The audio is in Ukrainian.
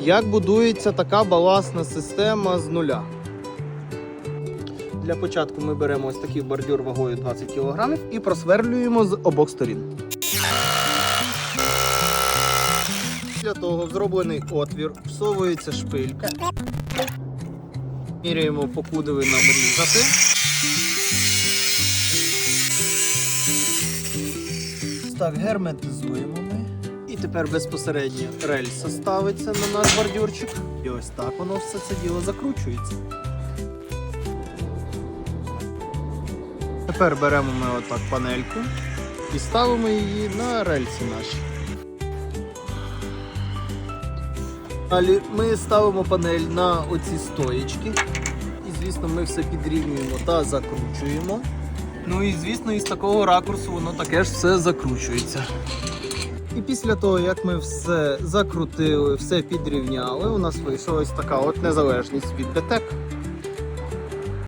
як будується така балансна система з нуля. Для початку ми беремо ось такий бордюр вагою 20 кг і просверлюємо з обох сторін. Після того в зроблений отвір всовується шпилька. Міряємо, покуди нам різати. Так, герметизуємо. І тепер безпосередньо рельса ставиться на наш бордюрчик. І ось так воно все це діло закручується. Тепер беремо ми отак панельку і ставимо її на рельси наші. Далі ми ставимо панель на оці стоїчки. І звісно, ми все підрівнюємо та закручуємо. Ну і звісно, із такого ракурсу воно таке ж все закручується. І після того, як ми все закрутили, все підрівняли, у нас вийшла ось така от незалежність від ДТЕК.